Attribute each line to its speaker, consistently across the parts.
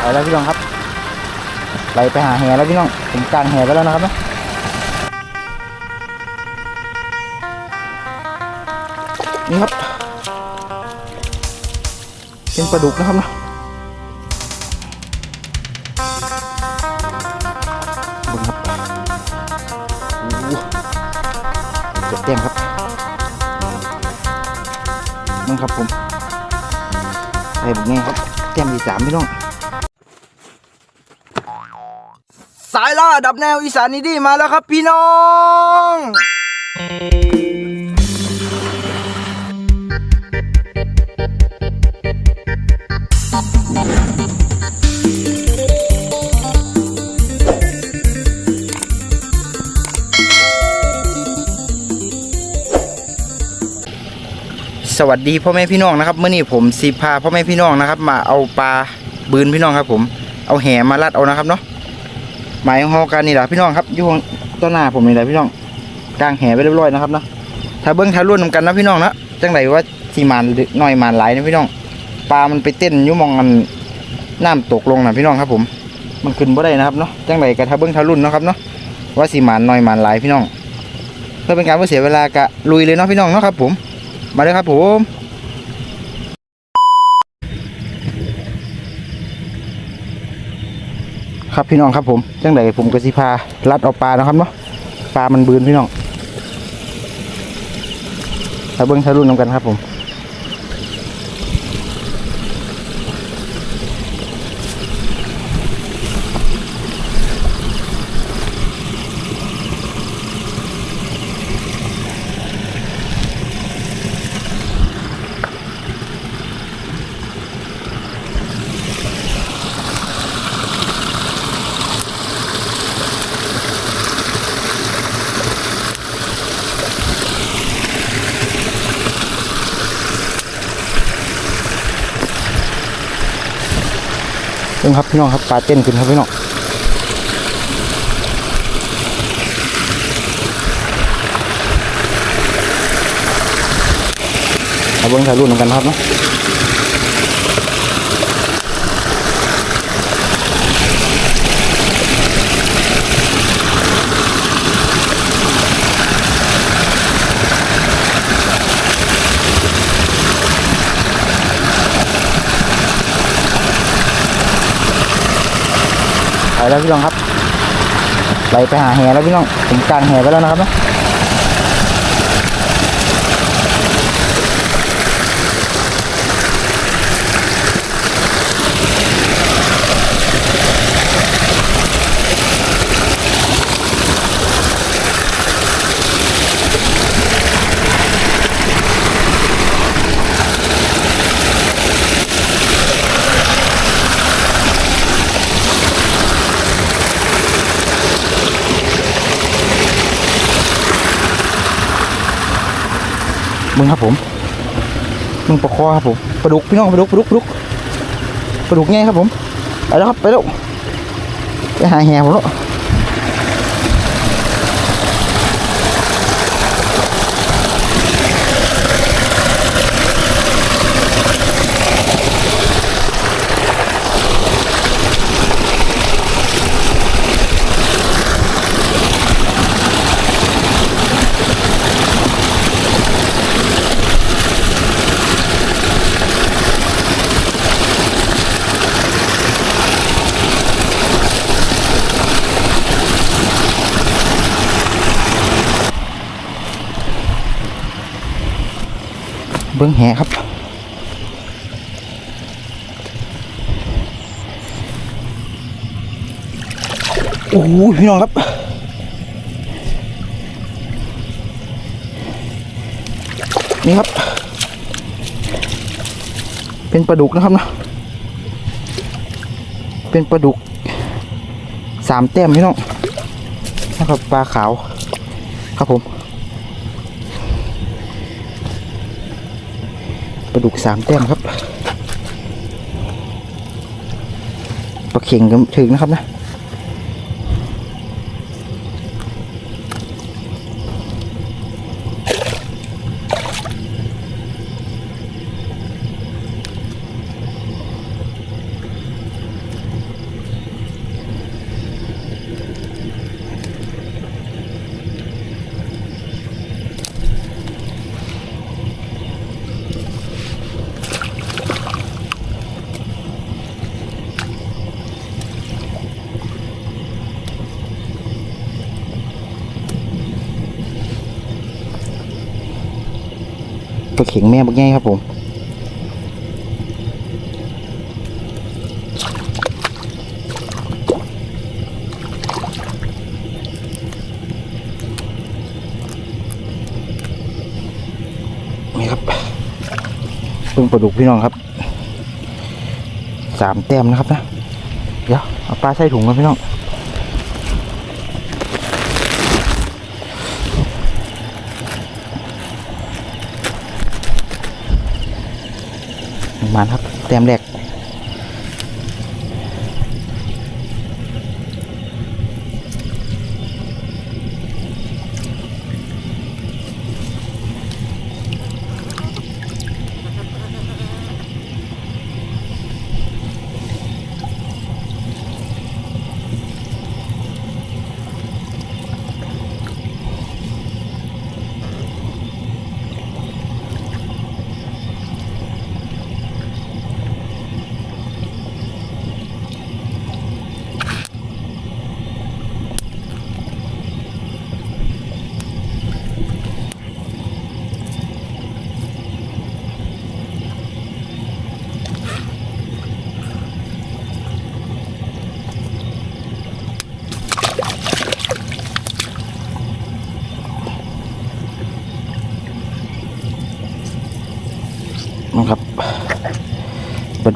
Speaker 1: ไปแล้วพี่น้องครับไปไปหาแหแล้วพี่น้องผมกางแหไปแล้วนะครับนะนี่ครับ เป็นปลาดุกนะครับนะบนครับโอ้โหเจ็บเต็มครับนั่นครับผมไอ้บุกแง่ครับเต็มที่สามพี่น้องายล่าดับแนวอีสานนี่ดีมาแล้วครับพี่น้อง สวัสดีพ่อแม่พี่น้องนะครับเมื่อนี้ผมสีพาพ่อแม่พี่น้องนะครับ มาเอาปลาบืนพี่น้องครับ ผมเอาแหมาลัดเอานะครับเนาะ หมายของเราการนี่แหละพี่น้องครับอยู่งต้นหน้าผมนี่แหละพี่น้องกลางแหไปเรียบร้อยนะครับเนาะถ้าเบิ้งถ้ารุ่นนำกันนะพี่น้องนะจังไรว่าสีมานหน่อยมานหลายนะพี่น้องปลามันไปเต้นยู่มองมันน้ำตกลงนะพี่น้องครับ ผม มันขึ้นบ่ได้นะครับเนาะจังไรก็ถ้าเบิ้งถ้ารุ่นนะครับเนาะว่าสีมานน่อยมานหลายพี่น้องเพื่อเป็นการไม่เสียเวลากะลุยเลยเนาะพี่น้องเนาะครับ ผม มาเลยครับผม ครับพี่น้องครับผมจังไดผมก็สิพาลัดเอาปลานะครับเนาะปลามันบืนพี่น้องถ้าเบิ้งทะลุนำกันครับผม งครับพี่น้องครับปลาเต้นขึ้นครับพี่น้องเอาเบิ้งทะลุนำกันครับเนาะ ไปแล้วพี่น้องครับ ไปไปหาแหแล้วพี่น้องผมกางแหไปแล้วนะครับนะ ครับผมมึงปลาคอครับผมปลาดุกพี่น้องปลาดุกปลาดุกปลาดุกปลาดุกไงครับผมไปแล้วครับไปแล้วไปหาแหผมแล้ว เบิ้องแหครับ โอ้โหพี่น้องครับ นี่ครับ เป็นปลาดุกนะครับนะ เป็นปลาดุกสามแต้มพี่น้องนะครับปลาขาว ครับผม ลาดุกสามแต้มครับปลาเข่งก็ถึงนะครับนะ ปลาเข็งแม่บักใหญ่ครับผมนี่ครับเพิ่งปลาดุกพี่น้องครับสามแต้มนะครับนะเดี๋ยวเอาปลาใส่ถุงกันพี่น้อง มาครับ แต้มแรก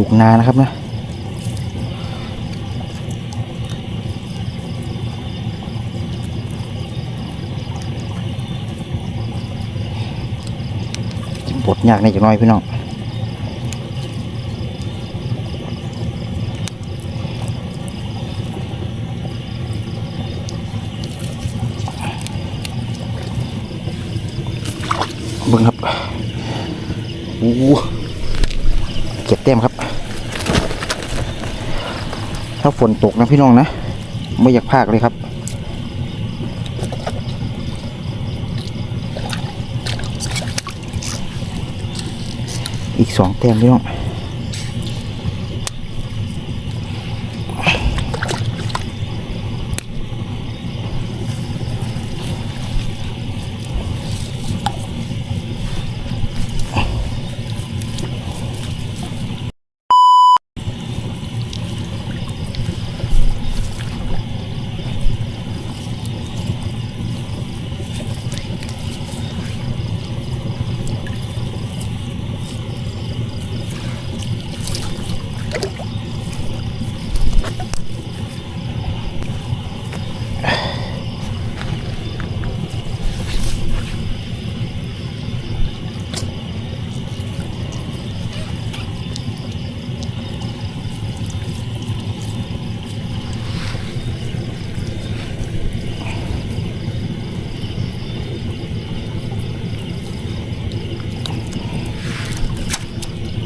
Speaker 1: ดุกนานะครับนะบดยากในจักหน้อยพี่น้อง เบิ่งครับ โอ้โหเก็บแต้มครับ ถ้า ฝนตกนะพี่น้องนะไม่อยากพากเลยครับ อีกสองแต้มพี่น้อง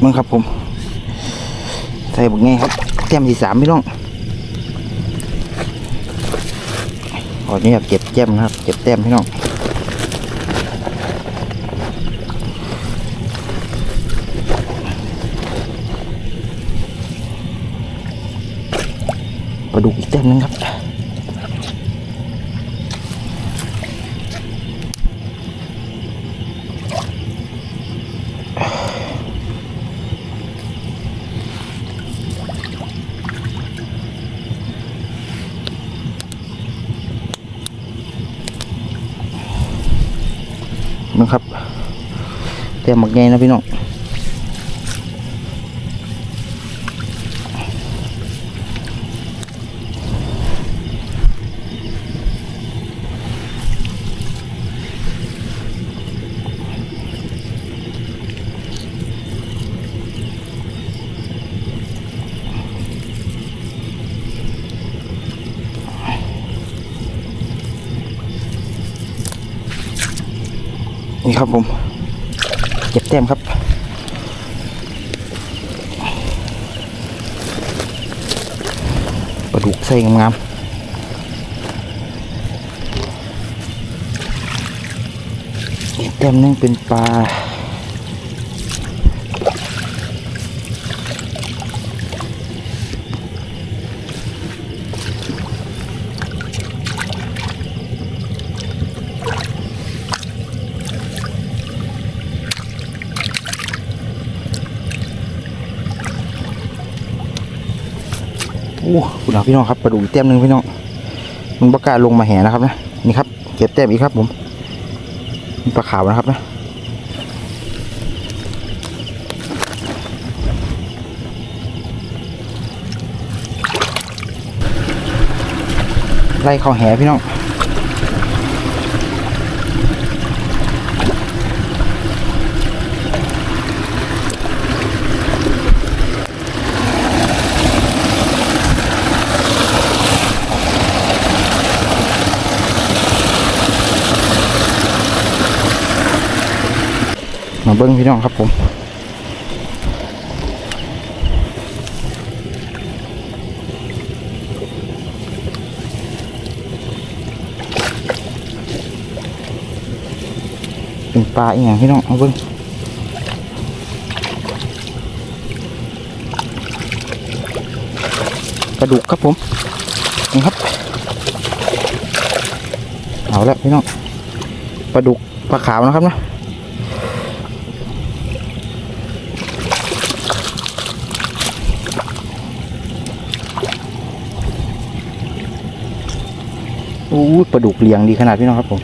Speaker 1: มึงครับผม ใส่บุกไงครับแต้มที่สามพี่น้องขออนุญาตเก็บแต้มนะครับ เก็บแต้มพี่น้องปลาดุกอีกแต้มนึงครับ แต้มหมักใหญ่นะพี่น้องนี่ครับผม เก็บแต้มครับปลาดุกใส่งามๆแต้มนึงเป็นปลา อู้คุณพี่น้องครับปลาดุกอีกเต็มหนึ่งพี่น้องมันประกล้าลงมาแห่นะครับนะนี่ครับ เก็บแต้มอีกครับผมปลาขาวนะครับนะไล่เข้าแห่พี่น้อง เบิ้งพี่น้องครับผมเป็นปลาอีกอย่างพี่น้องเอาเบิ้งกระดูกครับผมนี่ครับ เอาละพี่น้องปลาดุกปลาขาวนะครับนะ อู้ปลาดุกเลี้ยงดีขนาดพี่น้องครับผม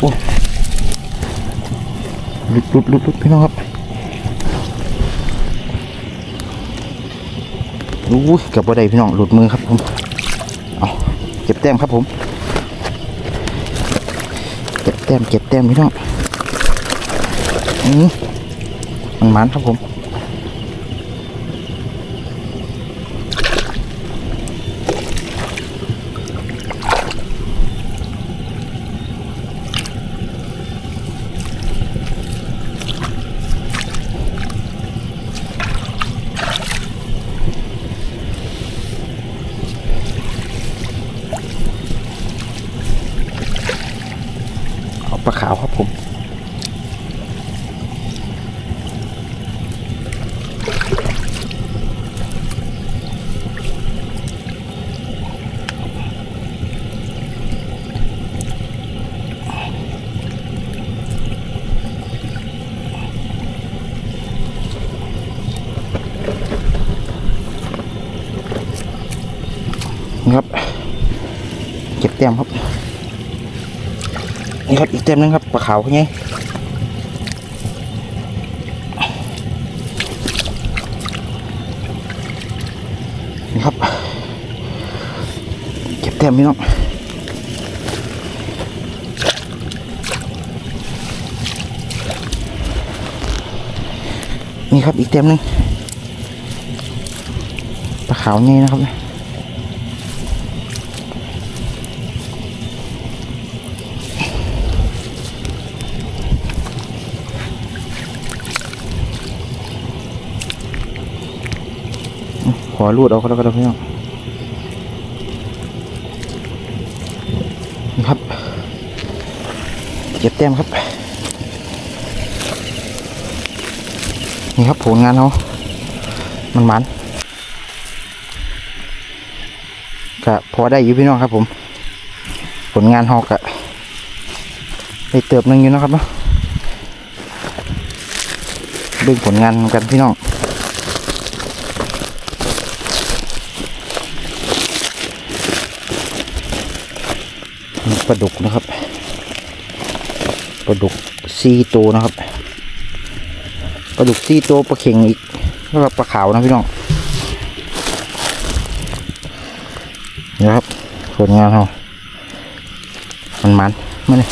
Speaker 1: โอ้ ลุดลุดลุดลุดพี่น้องครับอู้กับว่าใดพี่น้องหลุดมือครับผม เอาเก็บแต้มครับผม เก็บแต้มเก็บแต้มพี่น้องอืมมันมันครับผม ครับ เก็บแต้มครับ นี่ครับอีกเต็มนึงครับปลาขาวไงนี่ครับ เก็บเต็มพี่น้องนี่ครับอีกเต็มนึงปลาขาวไงนะครับ ขอรูดเอาแล้วกันพี่น้องนี่ครับเก็บแต้มครับ นี่ครับผลงานเขามันมันกะพอได้อยู่พี่น้องครับผม ผลงานเขากะได้เติบหนึงอยู่นะครับเนาะเบ่งผลงานกันพี่น้อง ปลาดุกนะครับปลาดุกสี่ตัวนะครับปลาดุกสี่ตัวปลาเข็งอีกแล้วก็ปลาขาวนะพี่น้องนี่ครับผลงานเรามันมันมาเลย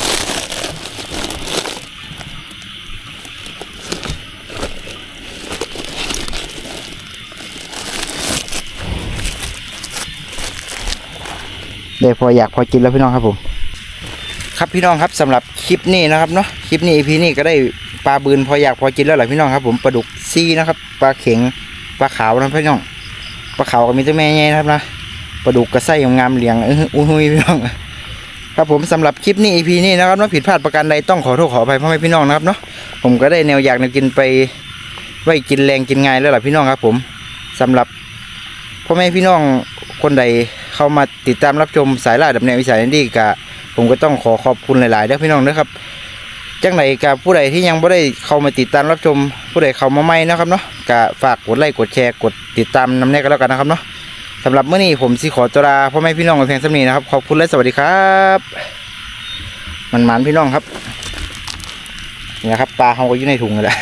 Speaker 1: ได้พออยากพอกินแล้วพี่น้องครับผม ครับพี่น้องครับสำหรับคลิปนี้นะครับเนาะคลิปนี้พีนี้ก็ได้ปลาบืนพออยากพอกินแล้วแหละพี่น้องครับ ผมปลาดุกซี่นะครับปลาเข็งปลาขาวนะพี่น้องปลาขาวก็มีแต่แม่ใหญ่นะครับนะปลาดุกกระไส้งามเหลียงอุ้ยพี่น้องครับผมสำหรับคลิปนี้ EP นี้นะครับเนาะผิดพลาดประการใดต้องขอโทษขออภัยพ่อแม่พี่น้องนะครับเนาะผมก็ได้แนวอยากแนวกินไปไว้กินแรงกินง่ายแล้วแหละพี่น้องครับ ผมสำหรับพ่อแม่พี่น้องคนใดเข้ามาติดตามรับชมสายล่าดับแนววิสัยนี้กะ ผมก็ต้องขอขอบคุณหลายๆเด้อพี่น้องนะครับจังไหนกับผู้ใดที่ยังไม่ได้เข้ามาติดตามรับชม ผู้ใดเข้ามาใหม่นะครับเนาะกะฝากกดไลค์กดแชร์กดติดตามนำแน่ก็แล้วกันนะครับเนาะสำหรับเมื่อนี้ผมสิขอตัวลาพ่อแม่พี่น้องกันเพียงเท่านี้นะครับ ขอบคุณและสวัสดีครับมันหมันพี่น้องครับนี่นะครับปลาเขาก็อยู่ในถุงเลยแหละ